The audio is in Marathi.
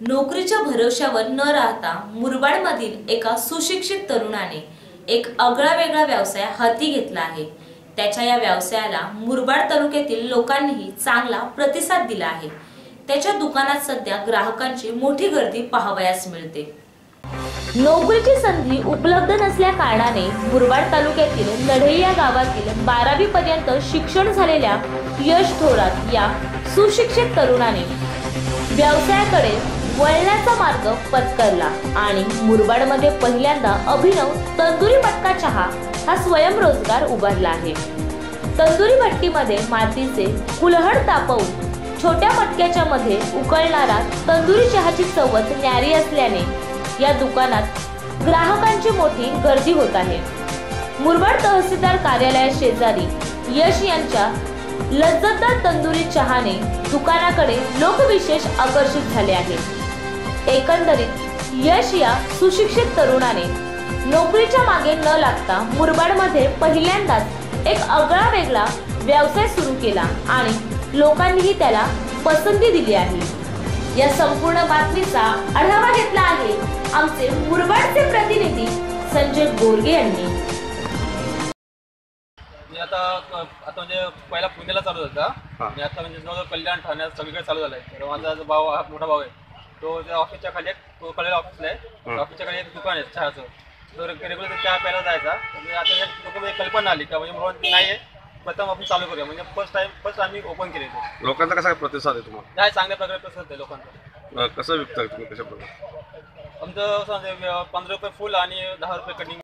नोकरीच्या भरोश्यावर न राहता मुरबाडमधील एका सुशिक्षित तरुणाने एक आगळा वेगळा व्यवसाय हाती घेतला आहे. त्याच्या या व्यवसायाला मुरबाड तालुक्यातील लोकांनीही चांगला प्रतिसाद दिला आहे. त्याच्या दुकानात सध्या ग्राहकांची मोठी गर्दी पाहावयास मिळते. नोकरीची संधी उपलब्ध नसल्या कारणाने मुरबाड तालुक्यातील लढई या गावातील बारावी पर्यंत शिक्षण झालेल्या यश थोरात या सुशिक्षित तरुणाने व्यवसायाकडे वळण्याचा मार्ग पत्करला आणि मुरबाडमध्ये पहिल्यांदा अभिनव तंदुरी मटका चहा हा स्वयंरोजगार उभारला आहे. तंदुरी भट्टीमध्ये मातीचे कुलहड तापवून छोट्या मटक्याच्या मध्ये उकळणारा तंदुरी चहाची चवच न्यारी असल्याने या दुकानात ग्राहकांची मोठी गर्दी होत आहे. मुरबाड तहसीलदार कार्यालया शेजारी यश यांच्या लज्जतदार तंदुरी चहाने दुकानाकडे लोकविशेष आकर्षित झाले आहे. एकंदरीत यश या सुशिक्षित तरुणाने नोकरीच्या मागे न लागता मुरबाडमध्ये पहिल्यांदाच एक आगळा वेगळा व्यवसाय सुरू केला आणि लोकांनीही त्याला पसंती दिली आहे. या संपूर्ण बातमीचा आढावा घेतला आहे आमचे मुरबाडचे प्रतिनिधी संजय गोरगे यांनी. मी आता आता म्हणजे पहिला पुण्याला चालू होता. आणि आता म्हणजे जवळजवळ कल्याण ठाण्यात सगळीकडे चालू झालाय. तर माझा जो भाऊ हा मोठा भाऊ आहे. तो त्या ऑफिसच्या खाली एक तो कलेल ऑफिसला आहे. ऑफिसच्या खाली एक दुकान आहे चहाचं. तो रेग्युलर चहा प्यायला जायचा. तर म्हणजे आता एक लोक म्हणजे कल्पना आली का म्हणजे म्हणून नाही आहे. प्रथम आपण चालू करूया. म्हणजे फर्स्ट टाइम फर्स्ट आम्ही ओपन केले ते. लोकांचा कसा प्रतिसाद आहे तुम्हाला? काय चांगल्या प्रकारे प्रसिद्ध आहे लोकांचा. अं, कसं विकता तुम्ही कशा प्रकारे आमचं असं म्हणजे पंधरा रुपये फुल आणि दहा रुपये कटिंग